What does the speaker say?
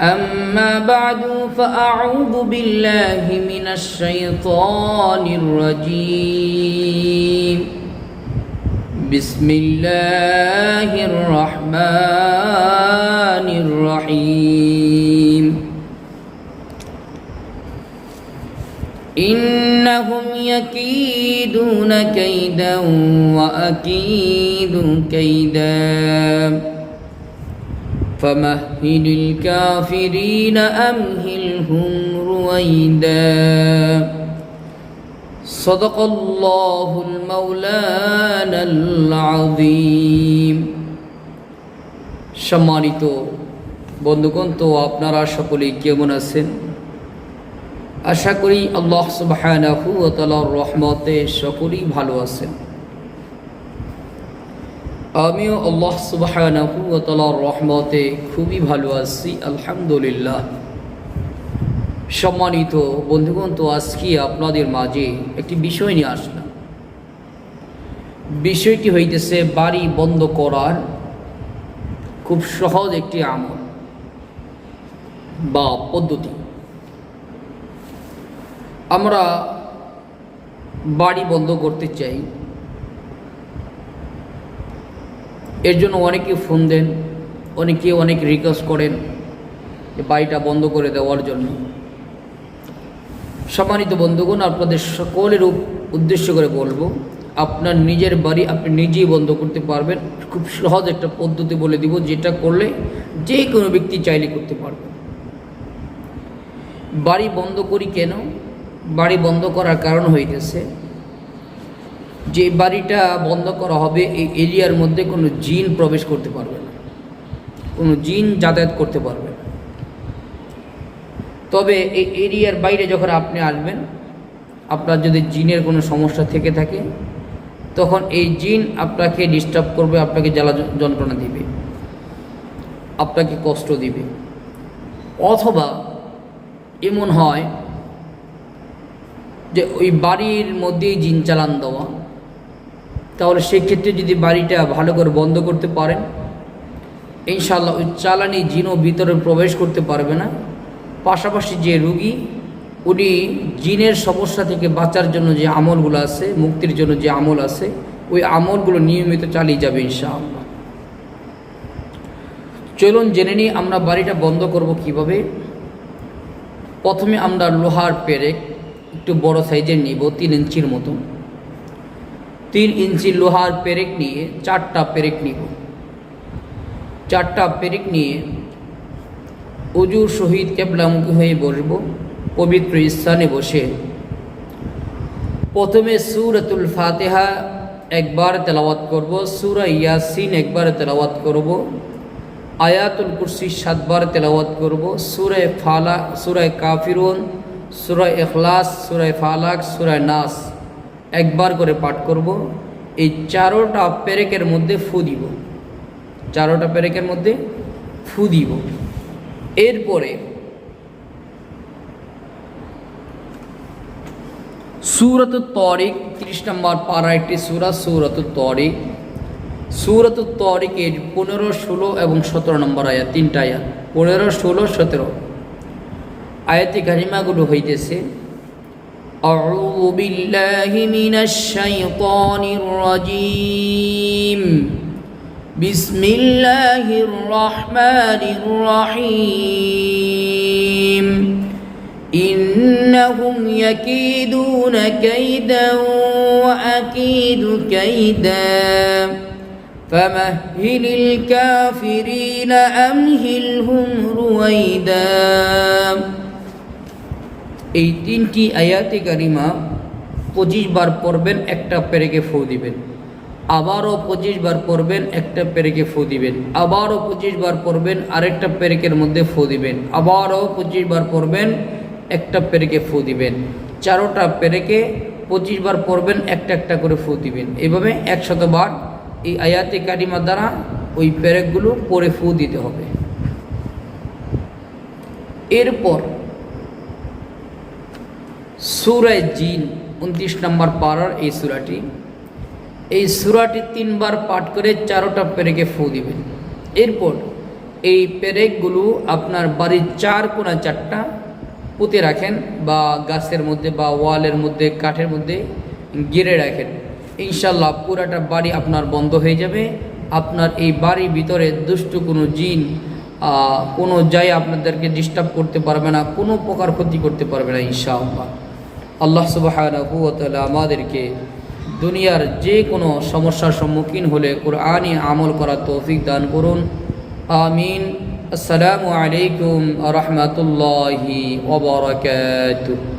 أما بعد فأعوذ بالله من الشيطان الرجيم. بسم الله الرحمن الرحيم. إنهم يكيدون كيدا وأكيد كيدا. فمهل الكافرين أمهلهم رويدا صدق الله المولانا العظيم সম্মানিত বন্ধুগণ তো আপনারা সকলেই কেমন আছেন আশা করি আল্লাহ সুবহানাহু ওয়া তাআলার রহমতে সকলেই ভালো আছেন আমিও আল্লাহ তাআলার রহমতে খুবই ভালো আছি, আলহামদুলিল্লাহ। সম্মানিত বন্ধুগণ, তো আজকে আপনাদের মাঝে একটি বিষয় নিয়ে আসলাম। বিষয়টি হইতেছে বাড়ি বন্ধ করার খুব সহজ একটি আমল বা পদ্ধতি। আমরা বাড়ি বন্ধ করতে চাই। এর জন্য অনেকে ফোন দেন, অনেকে অনেক রিকোয়েস্ট করেন যে বাড়িটা বন্ধ করে দেওয়ার জন্য। সম্মানিত বন্ধুগণ, আপনাদের সকলের উদ্দেশ্য করে বলব, আপনার নিজের বাড়ি আপনি নিজেই বন্ধ করতে পারবেন। খুব সহজ একটা পদ্ধতি বলে দিব, যেটা করলে যে কোনো ব্যক্তি চাইলে করতে পারবে। বাড়ি বন্ধ করি কেন? বাড়ি বন্ধ করার কারণ হইতেছে যে বাড়িটা বন্ধ করা হবে, এই এরিয়ার মধ্যে কোনো জিন প্রবেশ করতে পারবে না। কোনো জিন যাতায়াত করতে পারবে তবে এই এরিয়ার বাইরে যখন আপনি আসবেন, আপনার যদি জিনের কোনো সমস্যা থেকে থাকে, তখন এই জিন আপনাকে ডিস্টার্ব করবে, আপনাকে জ্বালা যন্ত্রণা দিবে, আপনাকে কষ্ট দিবে। অথবা এমন হয় যে ওই বাড়ির মধ্যেই জিন চালান দেওয়া তাহলে সেক্ষেত্রে যদি বাড়িটা ভালো করে বন্ধ করতে পারেন ইনশাল্লাহ ওই চালানি জিনও ভিতরে প্রবেশ করতে পারবে না। পাশাপাশি যে রুগী, উনি জিনের সমস্যা থেকে বাঁচার জন্য যে আমলগুলো আছে, মুক্তির জন্য যে আমল আছে, ওই আমলগুলো নিয়মিত চালিয়ে যাবে ইনশাআল্লাহ। চলুন জেনে নিই আমরা বাড়িটা বন্ধ করব কীভাবে। প্রথমে আমরা লোহার পেরেক একটু বড় সাইজের নিব, তিন ইঞ্চির মতো তিন ইঞ্চি লোহার পেরেক নিয়ে চারটা পেরেক নিব। চারটা পেরেক নিয়ে অজু শহীদ কেবলামুখী হয়ে বসব, পবিত্র স্থানে বসে। প্রথমে সুরাতুল ফাতেহা একবার তেলাওয়াত করব, সুরা ইয়াসিন একবার তেলাওয়াত করব, আয়াতুল কুরসি সাতবার তেলাওয়াত করব, সুরায় ফালা, সুরায় কাফিরুন, সুরায় এখলাস সুরায় ফালাক, সুরায় নাস। একবার করে পাঠ করব। এই চারোটা পেরেকের মধ্যে ফু দিব। চারোটা পেরেকের মধ্যে ফু দিব। এরপরে সুরত তরিক তিরিশ নম্বর পাড়া একটি সুরা, সুরত তরিক সুরত তরিকের পনেরো, ষোলো এবং সতেরো নম্বর আয়াত, তিনটা আয়াত। পনেরো, ষোলো, সতেরো। আয়াতি কারিমাগুলো হইতেছে। أعوذ بالله من الشيطان الرجيم. بسم الله الرحمن الرحيم. إنهم يكيدون كيدا وأكيد كيدا. فمهل الكافرين أمهلهم رويدا. এই তিনটি আয়াতে কারিমা পঁচিশ বার পড়বেন, একটা পেরেকে ফু দিবেন। আবারও পঁচিশ বার পড়বেন, একটা পেরেকে ফু দিবেন। আবারও পঁচিশ বার পড়বেন, আরেকটা পেরেকের মধ্যে ফু দিবেন। আবারও পঁচিশ বার পড়বেন, একটা পেরেকে ফু দিবেন। চারোটা পেরেকে পঁচিশ বার পড়বেন, একটা একটা করে ফু দিবেন। এভাবে একশতবার এই আয়াতে কারিমা দ্বারা ওই পেরেকগুলো পরে ফু দিতে হবে। এরপর সুরায় জিন, উনত্রিশ নম্বর পাড়ার এই সুরাটি। এই সুরাটি তিনবার পাঠ করে চারোটা পেরেকে ফু দিবেন। এরপর এই পেরেকগুলো আপনার বাড়ির চার কোনা চারটা পুঁতে রাখেন বা গাছের মধ্যে বা ওয়ালের মধ্যে, কাঠের মধ্যে গিরে রাখেন। ইনশাল্লাহ পুরাটা বাড়ি আপনার বন্ধ হয়ে যাবে। আপনার এই বাড়ির ভিতরে দুষ্ট কোনো জিন কোনো যাই আপনাদেরকে ডিস্টার্ব করতে পারবে না, কোনো প্রকার ক্ষতি করতে পারবে না ইনশাআল্লাহ। আল্লাহ সুবাহ আমাদেরকে দুনিয়ার যে কোনো সমস্যার সম্মুখীন হলে কোরআনই আমল করার তৌফিক দান করুন। আমিন। আসসালামু আলাইকুম রহমতুল্লাহি ওবরাকাতুহ